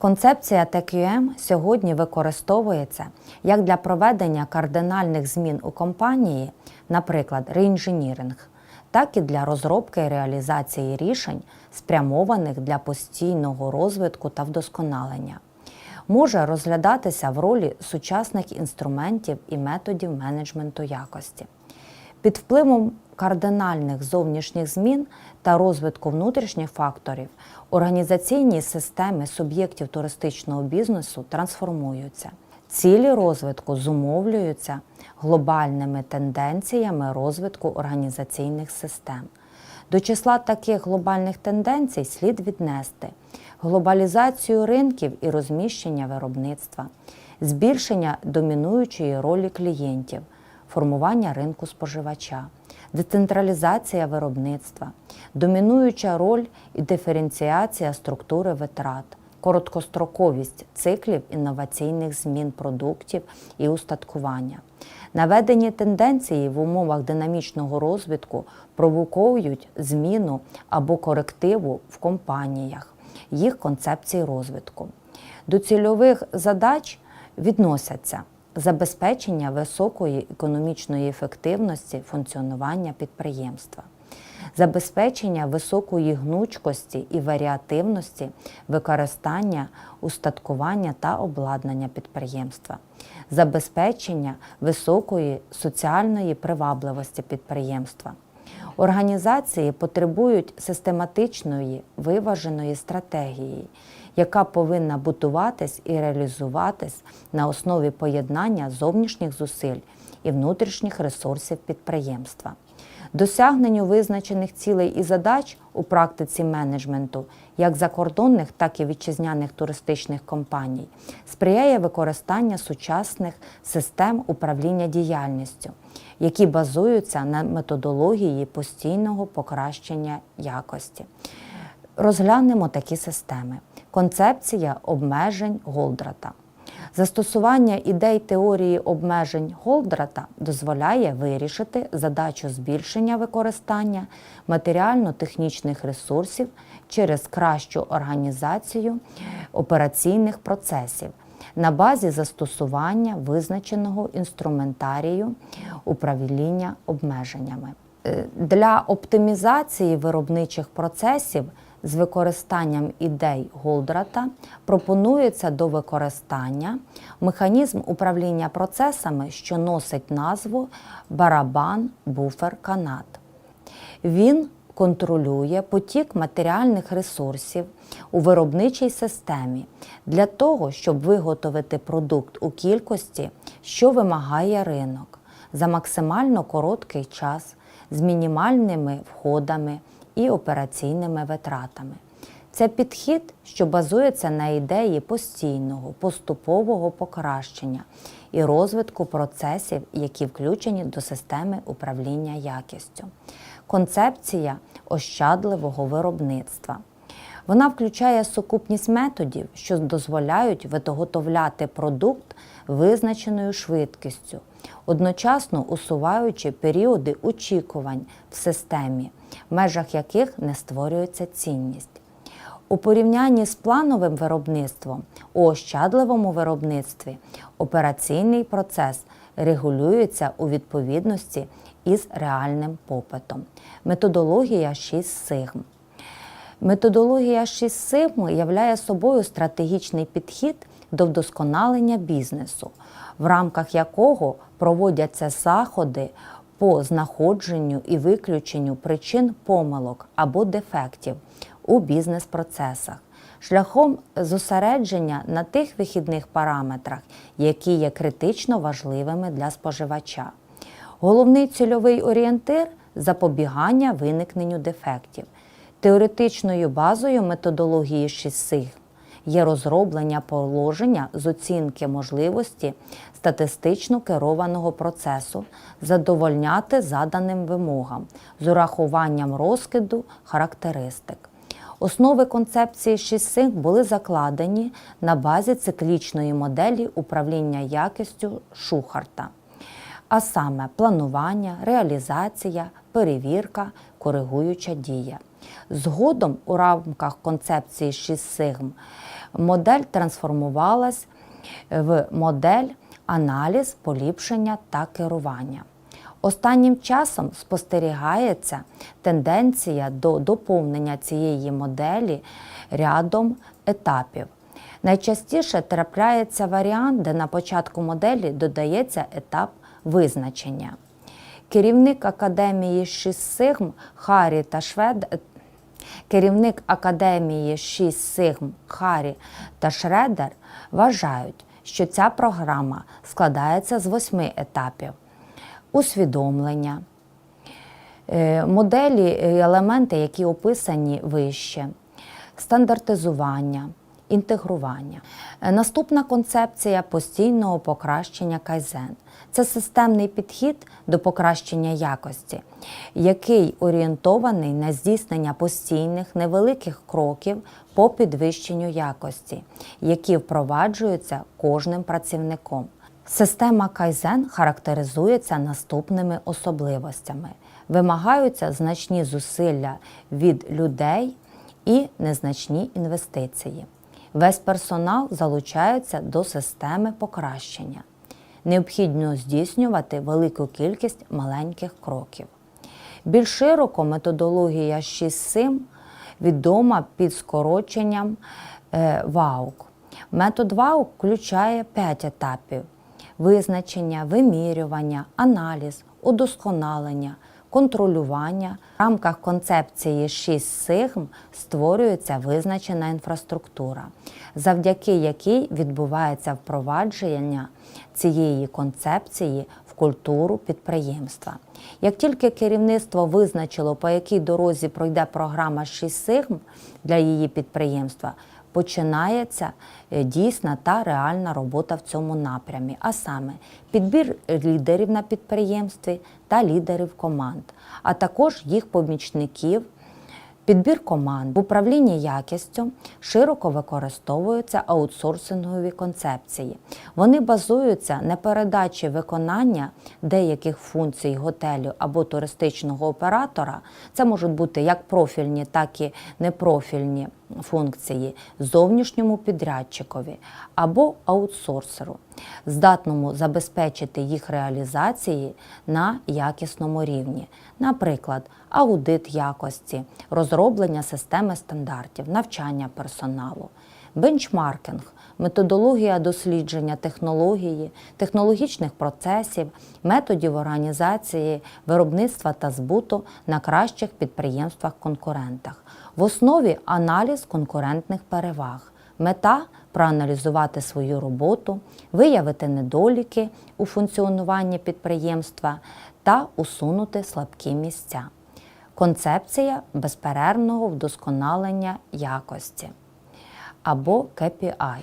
Концепція TQM сьогодні використовується як для проведення кардинальних змін у компанії, наприклад, реінженіринг, так і для розробки і реалізації рішень, спрямованих для постійного розвитку та вдосконалення. Може розглядатися в ролі сучасних інструментів і методів менеджменту якості. Під впливом кардинальних зовнішніх змін та розвитку внутрішніх факторів організаційні системи суб'єктів туристичного бізнесу трансформуються. Цілі розвитку зумовлюються глобальними тенденціями розвитку організаційних систем. До числа таких глобальних тенденцій слід віднести глобалізацію ринків і розміщення виробництва, збільшення домінуючої ролі клієнтів, формування ринку споживача, децентралізація виробництва, домінуюча роль і диференціація структури витрат, короткостроковість циклів інноваційних змін продуктів і устаткування. Наведені тенденції в умовах динамічного розвитку провокують зміну або корективу в компаніях, їх концепції розвитку. До цільових задач відносяться забезпечення високої економічної ефективності функціонування підприємства, забезпечення високої гнучкості і варіативності використання устаткування та обладнання підприємства, забезпечення високої соціальної привабливості підприємства. Організації потребують систематичної виваженої стратегії, яка повинна будуватись і реалізуватись на основі поєднання зовнішніх зусиль і внутрішніх ресурсів підприємства. Досягненню визначених цілей і задач у практиці менеджменту як закордонних, так і вітчизняних туристичних компаній сприяє використання сучасних систем управління діяльністю, які базуються на методології постійного покращення якості. Розглянемо такі системи. Концепція обмежень Голдрата. Застосування ідей теорії обмежень Голдрата дозволяє вирішити задачу збільшення використання матеріально-технічних ресурсів через кращу організацію операційних процесів на базі застосування визначеного інструментарію управління обмеженнями. Е, Для оптимізації виробничих процесів з використанням ідей Голдрата пропонується до використання механізм управління процесами, що носить назву барабан буфер канат. Він контролює потік матеріальних ресурсів у виробничій системі для того, щоб виготовити продукт у кількості, що вимагає ринок, за максимально короткий час з мінімальними входами і операційними витратами. Це підхід, що базується на ідеї постійного, поступового покращення і розвитку процесів, які включені до системи управління якістю. Концепція ощадливого виробництва. Вона включає сукупність методів, що дозволяють виготовляти продукт визначеною швидкістю, одночасно усуваючи періоди очікувань в системі, в межах яких не створюється цінність. У порівнянні з плановим виробництвом у ощадливому виробництві операційний процес регулюється у відповідності із реальним попитом. Методологія 6 сигм. Методологія 6 сигм являє собою стратегічний підхід до вдосконалення бізнесу, в рамках якого проводяться заходи по знаходженню і виключенню причин помилок або дефектів у бізнес-процесах, шляхом зосередження на тих вихідних параметрах, які є критично важливими для споживача. Головний цільовий орієнтир запобігання виникненню дефектів. Теоретичною базою методології 6 сигм є розроблення положення з оцінки можливості статистично керованого процесу задовольняти заданим вимогам з урахуванням розкиду характеристик. Основи концепції 6 сигм були закладені на базі циклічної моделі управління якістю Шухарта, а саме планування, реалізація, перевірка, коригуюча дія. Згодом у рамках концепції 6 сигм модель трансформувалась в модель аналіз, поліпшення та керування. Останнім часом спостерігається тенденція до доповнення цієї моделі рядом етапів. Найчастіше трапляється варіант, де на початку моделі додається етап визначення. Керівник академії 6 сигм Харі та Швед. Керівник академії 6 сигм Харі та Шредер вважають, що ця програма складається з восьми етапів: усвідомлення, е, моделі і елементи, які описані вище, стандартизування, інтегрування. Е, Наступна концепція постійного покращення кайзен. Це системний підхід до покращення якості, який орієнтований на здійснення постійних невеликих кроків по підвищенню якості, які впроваджуються кожним працівником. Система кайзен характеризується наступними особливостями: вимагаються значні зусилля від людей і незначні інвестиції. Весь персонал залучається до системи покращення. Необхідно здійснювати велику кількість маленьких кроків. Більш широко методологія 6 сим відома під скороченням е, ВАУК. Метод ВАУК включає 5 етапів: визначення, вимірювання, аналіз, удосконалення, контролювання. В рамках концепції 6 сигм створюється визначена інфраструктура, завдяки якій відбувається впровадження цієї концепції в культуру підприємства. Як тільки керівництво визначило, по якій дорозі пройде програма 6 сигм для її підприємства, починається е, дійсна та реальна робота в цьому напрямі, а саме підбір лідерів на підприємстві та лідерів команд, а також їх помічників. Підбір команд в управлінні якістю широко використовуються аутсорсингові концепції. Вони базуються на передачі виконання деяких функцій готелю або туристичного оператора. Це можуть бути як профільні, так і непрофільні функції зовнішньому підрядчикові або аутсорсеру, здатному забезпечити їх реалізації на якісному рівні, наприклад, аудит якості, розроблення системи стандартів, навчання персоналу, бенчмаркінг. Методологія дослідження технології, технологічних процесів, методів організації, виробництва та збуту на кращих підприємствах-конкурентах. В основі аналіз конкурентних переваг. Мета проаналізувати свою роботу, виявити недоліки у функціонуванні підприємства та усунути слабкі місця. Концепція безперервного вдосконалення якості або KPI.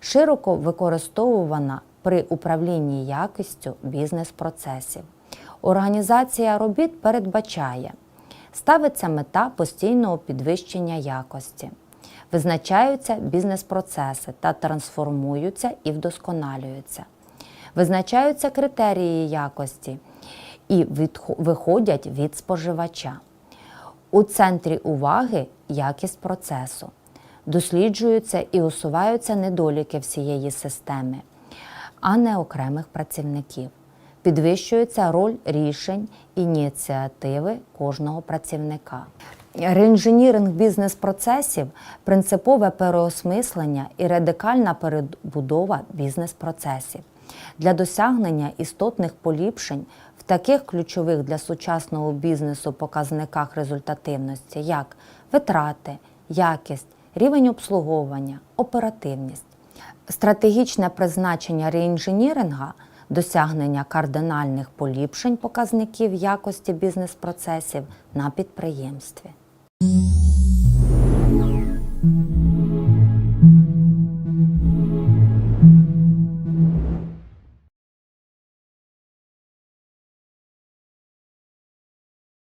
Широко використовувана при управлінні якістю бізнес-процесів. Організація робіт передбачає, ставиться мета постійного підвищення якості, визначаються бізнес-процеси та трансформуються і вдосконалюються, визначаються критерії якості і виходять від споживача. У центрі уваги якість процесу. Досліджуються і усуваються недоліки всієї системи, а не окремих працівників. Підвищується роль рішень ініціативи кожного працівника. Реінженіринг бізнес-процесів принципове переосмислення і радикальна перебудова бізнес-процесів для досягнення істотних поліпшень в таких ключових для сучасного бізнесу показниках результативності, як витрати, якість, рівень обслуговування, оперативність. Стратегічне призначення реінженіринга досягнення кардинальних поліпшень показників якості бізнес-процесів на підприємстві.